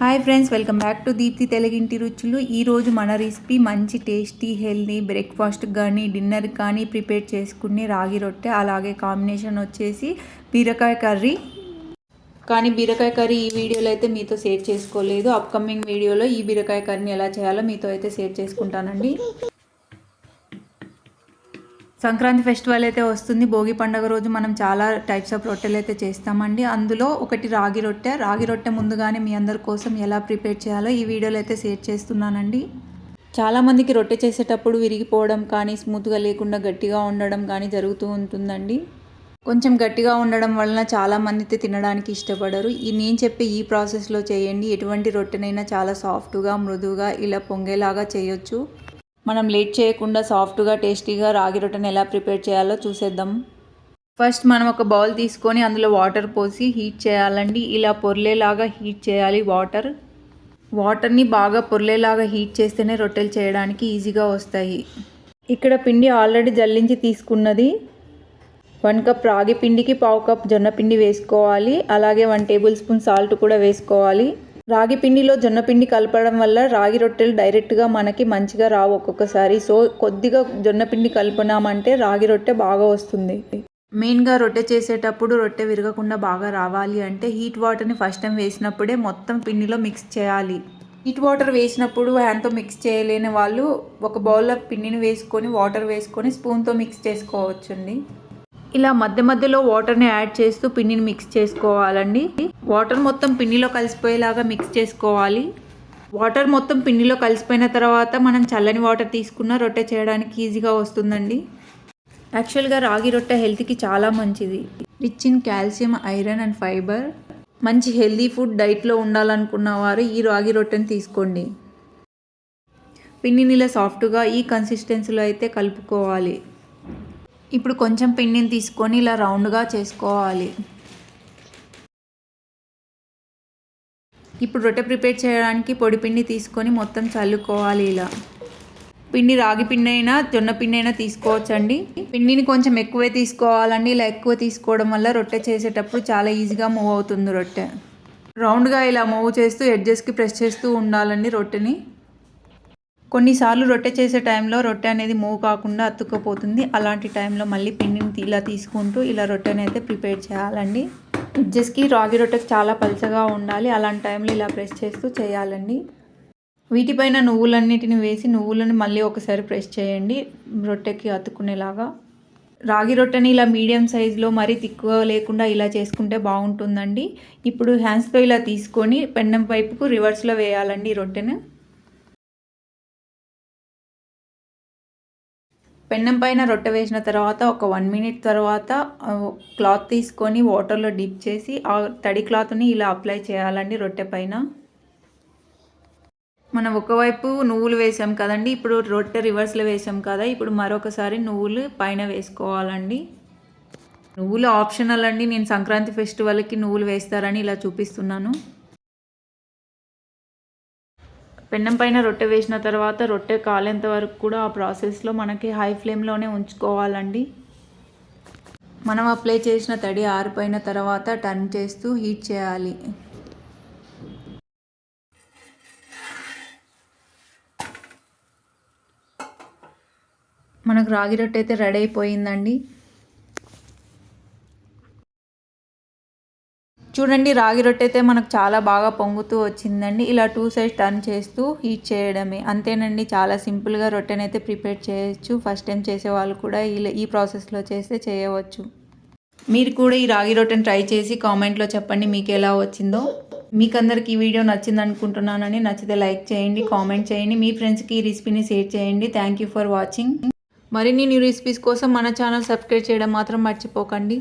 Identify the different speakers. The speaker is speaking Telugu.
Speaker 1: Hi friends welcome back to Deepti తెలుగింటి రుచులు. ఈరోజు మన రెసిపీ మంచి టేస్టీ హెల్దీ బ్రేక్ఫాస్ట్ కానీ డిన్నర్ కానీ ప్రిపేర్ చేసుకునే రాగి రొట్టె అలాగే కాంబినేషన్ వచ్చేసి బీరకాయ కర్రీ. కానీ బీరకాయ కర్రీ ఈ వీడియోలో అయితే మీతో షేర్ చేసుకోలేదు. అప్కమింగ్ వీడియోలో ఈ బీరకాయ కర్రీని ఎలా చేయాలో మీతో అయితే షేర్ చేసుకుంటానండి. సంక్రాంతి ఫెస్టివల్ అయితే వస్తుంది. భోగి పండుగ రోజు మనం చాలా టైప్స్ ఆఫ్ రొట్టెలు అయితే చేస్తామండి. అందులో ఒకటి రాగి రొట్టె. రాగి రొట్టె ముందుగానే మీ అందరి కోసం ఎలా ప్రిపేర్ చేయాలో ఈ వీడియోలో అయితే షేర్ చేస్తున్నానండి. చాలామందికి రొట్టె చేసేటప్పుడు విరిగిపోవడం కానీ స్మూత్గా లేకుండా గట్టిగా ఉండడం కానీ జరుగుతూ ఉంటుందండి. కొంచెం గట్టిగా ఉండడం వలన చాలామంది అయితే తినడానికి ఇష్టపడరు. ఈ నేను చెప్పే ఈ ప్రాసెస్లో చేయండి. ఎటువంటి రొట్టెనైనా చాలా సాఫ్ట్గా మృదువుగా ఇలా పొంగేలాగా చేయొచ్చు. మనం లేట్ చేయకుండా సాఫ్ట్గా టేస్టీగా రాగి రొట్టెని ఎలా ప్రిపేర్ చేయాలో చూసేద్దాం. ఫస్ట్ మనం ఒక బౌల్ తీసుకొని అందులో వాటర్ పోసి హీట్ చేయాలండి. ఇలా పొర్లేలాగా హీట్ చేయాలి వాటర్. వాటర్ని బాగా పొర్లేలాగా హీట్ చేస్తేనే రొట్టెలు చేయడానికి ఈజీగా వస్తాయి. ఇక్కడ పిండి ఆల్రెడీ జల్లించి తీసుకున్నది. వన్ కప్ రాగి పిండికి పావు కప్ జొన్న పిండి వేసుకోవాలి. అలాగే వన్ టేబుల్ స్పూన్ సాల్ట్ కూడా వేసుకోవాలి. రాగి పిండిలో జొన్న పిండి కలపడం వల్ల రాగి రొట్టెలు డైరెక్ట్గా మనకి మంచిగా రావు ఒక్కొక్కసారి. సో కొద్దిగా జొన్న పిండి కలిపినామంటే రాగి రొట్టె బాగా వస్తుంది. మెయిన్గా రొట్టె చేసేటప్పుడు రొట్టె విరగకుండా బాగా రావాలి అంటే హీట్ వాటర్ని ఫస్ట్ టైం వేసినప్పుడే మొత్తం పిండిలో మిక్స్ చేయాలి. హీట్ వాటర్ వేసినప్పుడు హ్యాండ్తో మిక్స్ చేయలేని వాళ్ళు ఒక బౌల్లో పిండిని వేసుకొని వాటర్ వేసుకొని స్పూన్తో మిక్స్ చేసుకోవచ్చండి. ఇలా మధ్య మధ్యలో వాటర్ని యాడ్ చేస్తూ పిండిని మిక్స్ చేసుకోవాలండి. వాటర్ మొత్తం పిండిలో కలిసిపోయేలాగా మిక్స్ చేసుకోవాలి. వాటర్ మొత్తం పిండిలో కలిసిపోయిన తర్వాత మనం చల్లని వాటర్ తీసుకున్న రొట్టె చేయడానికి ఈజీగా వస్తుందండి. యాక్చువల్గా రాగి రొట్టె హెల్త్కి చాలా మంచిది. Rich in calcium iron and fibre మంచి హెల్దీ ఫుడ్ డైట్లో ఉండాలనుకున్న వారు ఈ రాగి రొట్టెని తీసుకోండి. పిండిని ఇలా సాఫ్ట్గా ఈ కన్సిస్టెన్సీలో అయితే కలుపుకోవాలి. ఇప్పుడు కొంచెం పిండిని తీసుకొని ఇలా రౌండ్గా చేసుకోవాలి. ఇప్పుడు రొట్టె ప్రిపేర్ చేయడానికి పొడి పిండి తీసుకొని మొత్తం చల్లుకోవాలి ఇలా. పిండి రాగి పిండి అయినా జొన్న పిండి అయినా తీసుకోవచ్చండి. పిండిని కొంచెం ఎక్కువే తీసుకోవాలండి. ఇలా ఎక్కువ తీసుకోవడం వల్ల రొట్టె చేసేటప్పుడు చాలా ఈజీగా మూవ్ అవుతుంది రొట్టె. రౌండ్గా ఇలా మూవ్ చేస్తూ ఎడ్జెస్కి ప్రెస్ చేస్తూ ఉండాలండి రొట్టెని. కొన్నిసార్లు రొట్టె చేసే టైంలో రొట్టె అనేది మూవ్ కాకుండా అతుక్కపోతుంది. అలాంటి టైంలో మళ్ళీ పిండిని ఇలా తీసుకుంటూ ఇలా రొట్టెని అయితే ప్రిపేర్ చేయాలండి. ఎడ్జెస్కి రాగి రొట్టెకి చాలా పలచగా ఉండాలి. అలాంటి టైంలో ఇలా ప్రెస్ చేస్తూ చేయాలండి. వీటిపైన నువ్వులన్నిటిని వేసి నువ్వులను మళ్ళీ ఒకసారి ప్రెస్ చేయండి రొట్టెకి అతుక్కునేలాగా. రాగి రొట్టెని ఇలా మీడియం సైజులో మరీ తిక్కువ లేకుండా ఇలా చేసుకుంటే బాగుంటుందండి. ఇప్పుడు హ్యాండ్స్తో ఇలా తీసుకొని పెండం వైపుకు రివర్స్లో వేయాలండి రొట్టెను. పెన్నం పైన రొట్టె వేసిన తర్వాత ఒక వన్ మినిట్ తర్వాత క్లాత్ తీసుకొని వాటర్లో డిప్ చేసి ఆ తడి క్లాత్ని ఇలా అప్లై చేయాలండి రొట్టె పైన. మనం ఒకవైపు నువ్వులు వేసాం కదండి ఇప్పుడు రొట్టె రివర్స్లో వేసాం కదా ఇప్పుడు మరొకసారి నువ్వులు పైన వేసుకోవాలండి. నువ్వులు ఆప్షనల్ అండి నేను సంక్రాంతి ఫెస్టివల్కి నువ్వులు వేస్తారని ఇలా చూపిస్తున్నాను. పెన్నం పైన రొట్టె వేసిన తర్వాత రొట్టె కాలేంత వరకు కూడా ఆ ప్రాసెస్లో మనకి హై ఫ్లేమ్లోనే ఉంచుకోవాలండి. మనం అప్లై చేసిన తడి ఆరిపోయిన తర్వాత టర్న్ చేస్తూ హీట్ చేయాలి. మనకు రాగి రొట్టె అయితే రెడీ అయిపోయిందండి. చూడండి రాగి రొట్టె అయితే మనకు చాలా బాగా పొంగుతూ వచ్చిందండి. ఇలా టూ సైడ్స్ టర్న్ చేస్తూ హీట్ చేయడమే. అంతేనండి చాలా సింపుల్గా రొట్టెనైతే ప్రిపేర్ చేయొచ్చు. ఫస్ట్ టైం చేసే వాళ్ళు కూడా ఇలా ఈ ప్రాసెస్లో చేస్తే చేయవచ్చు. మీరు కూడా ఈ రాగి రొట్టెని ట్రై చేసి కామెంట్లో చెప్పండి మీకు ఎలా వచ్చిందో. మీకు అందరికి ఈ వీడియో నచ్చింది అనుకుంటున్నానని నచ్చితే లైక్ చేయండి కామెంట్ చేయండి. మీ ఫ్రెండ్స్కి ఈ రెసిపీని షేర్ చేయండి. థ్యాంక్ యూ ఫర్ వాచింగ్ మరిన్ని న్యూ రెసిపీస్ కోసం మన ఛానల్ సబ్స్క్రైబ్ చేయడం మాత్రం మర్చిపోకండి.